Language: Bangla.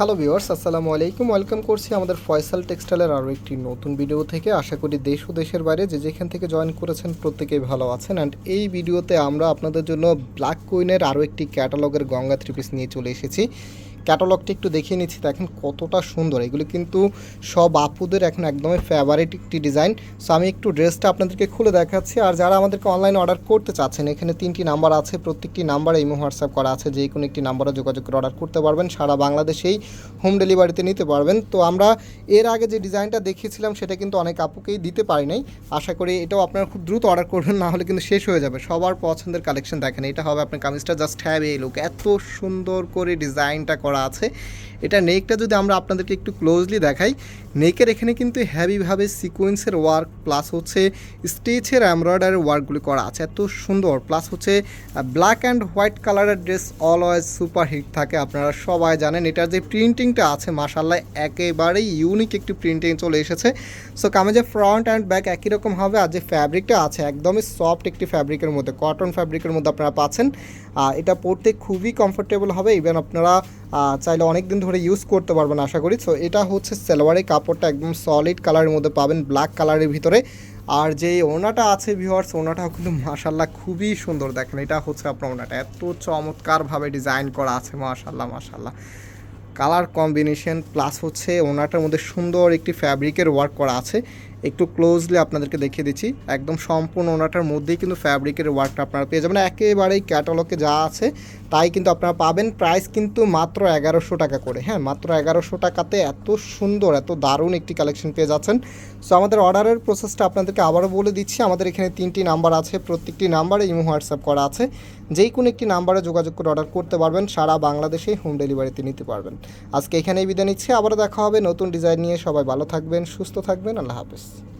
হ্যালো ভিউয়ার্স আসসালামু আলাইকুম। ওয়েলকাম করছি আমাদের ফয়সাল টেক্সটাইলের আরও একটি নতুন ভিডিও থেকে। আশা করি দেশ ও দেশের বাইরে যে যেখান থেকে জয়েন করেছেন প্রত্যেকেই ভালো আছেন। অ্যান্ড এই ভিডিওতে আমরা আপনাদের জন্য ব্ল্যাক কুইনের আরও একটি ক্যাটালগের গঙ্গা থ্রি পিস নিয়ে চলে এসেছি। ক্যাটালগটা একটু দেখিয়ে নিচ্ছি, দেখেন কতটা সুন্দর। এগুলো কিন্তু সব আপুদের এখন একদমই ফেভারিট একটি ডিজাইন সো আমি একটু ড্রেসটা আপনাদেরকে খুলে দেখাচ্ছি। আর যারা আমাদেরকে অনলাইনে অর্ডার করতে চাচ্ছেন, এখানে তিনটি নাম্বার আছে, প্রত্যেকটি নাম্বারে ইমো হোয়াটসঅ্যাপ করা আছে। যে কোনো একটি নাম্বারে যোগাযোগ করে অর্ডার করতে পারবেন, সারা বাংলাদেশেই হোম ডেলিভারিতে নিতে পারবেন। তো আমরা এর আগে যে ডিজাইনটা দেখিয়েছিলাম, সেটা কিন্তু অনেক আপুকেই দিতে পারি নাই। আশা করি এটাও আপনারা খুব দ্রুত অর্ডার করবেন, না হলে কিন্তু শেষ হয়ে যাবে। সবার পছন্দের কালেকশন দেখেন, এটা হবে আপনার কামিজটা জাস্ট হ্যাভ এই লুক এত সুন্দর করে ডিজাইনটা আছে। এটা নেকটা যদি আমরা আপনাদেরকে একটু ক্লোজলি দেখাই, নেকের এখানে কিন্তু হ্যাভিভাবে সিকোয়েন্সের ওয়ার্ক প্লাস হচ্ছে স্টেচের এমব্রয়ডারি ওয়ার্কগুলি করা আছে। এত সুন্দর। প্লাস হচ্ছে ব্ল্যাক অ্যান্ড হোয়াইট কালারের ড্রেস অলওয়েজ সুপার হিট থাকে। আপনারা সবাই জানেন, এটার যে প্রিন্টিংটা আছে মাসাল্লাহ একেবারেই ইউনিক একটি প্রিন্টিং চলে এসেছে। সো কামেজের ফ্রন্ট অ্যান্ড ব্যাক একই রকম হবে। আর যে ফ্যাব্রিকটা আছে, একদমই সফট একটি ফ্যাব্রিকের মধ্যে কটন ফ্যাব্রিকের মধ্যে আপনারা পাচ্ছেন। এটা পরতে খুবই কমফোর্টেবল হবে। ইভেন আপনারা চাইলে অনেক দিন ধরে ইউজ করতে পারবেন আশা করি। সো এটা হচ্ছে সালোয়ারের কাপড়টা একদম সলিড কালারের মধ্যে পাবেন ব্ল্যাক কালারের ভিতরে। আর যে ওনাটা আছে ভিউয়ার্স ওনাটাও কিন্তু মাশাল্লাহ খুবই সুন্দর। দেখেন, এটা হচ্ছে আপনার ওনাটা এত চমৎকারভাবে ডিজাইন করা আছে মাশাল্লাহ মাশাল্লাহ কালার কম্বিনেশন প্লাস হচ্ছে ওনাটার মধ্যে সুন্দর একটি ফ্যাব্রিকের ওয়ার্ক করা আছে। একটু ক্লোজলি আপনাদেরকে দেখিয়ে দিচ্ছি। একদম সম্পূর্ণ ওনাটার মধ্যেই কিন্তু ফ্যাব্রিকের ওয়ার্কটা আপনারা পেয়ে যাবেন। একেবারেই ক্যাটালগে যা আছে তাই কিন্তু আপনারা পাবেন প্রাইস কিন্তু মাত্র এগারোশো টাকা করে। হ্যাঁ মাত্র এগারোশো টাকাতে এত সুন্দর, এত দারুণ একটি কালেকশন পেয়ে যাচ্ছেন। সো আমাদের অর্ডারের প্রসেসটা আপনাদেরকে আবারও বলে দিচ্ছি। আমাদের এখানে তিনটি নাম্বার আছে, প্রত্যেকটি নাম্বারে ইমো হোয়াটসঅ্যাপ করা আছে। যেই কোনো একটি নাম্বারে যোগাযোগ করে অর্ডার করতে পারবেন, সারা বাংলাদেশেই হোম ডেলিভারিতে নিতে পারবেন। আজকে এখানেই বিদায় নিচ্ছি, আবারও দেখা হবে নতুন ডিজাইন নিয়ে। সবাই ভালো থাকবেন, সুস্থ থাকবেন, আল্লাহ হাফেজ।